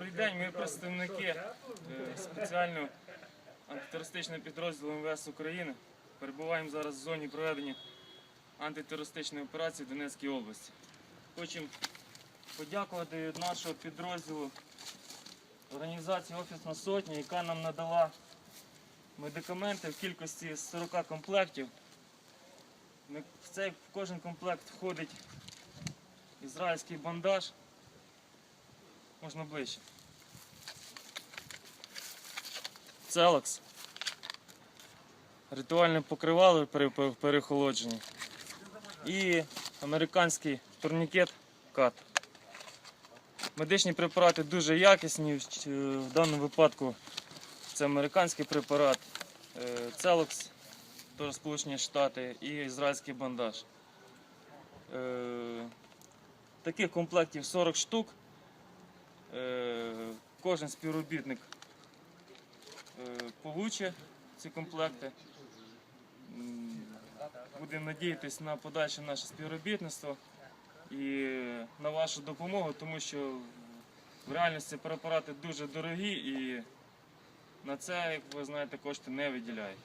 Добрий день, ми представники е, спеціального антитерористичного підрозділу МВС України. Перебуваємо зараз в зоні проведення антитерористичної операції в Донецькій області. Хочемо подякувати від нашого підрозділу організації Офісна сотня, яка нам надала медикаменти в кількості 40 комплектів. В цей в кожен комплект входить ізраїльський бандаж. Можна ближче. Целокс. Ритуальне покривало при перехолодженні. І американський турнікет кат. Медичні препарати дуже якісні. В даному випадку це американський препарат, е, Целокс, теж Сполучені Штати, і ізраїльський бандаж. Е, Таких комплектів 40 штук. Е, Кожен співробітник е, получить ці комплекти. Будемо надіятися на подальше наше співробітництво і на вашу допомогу, тому що в реальності препарати дуже дорогі і на це, як ви знаєте, кошти не виділяють.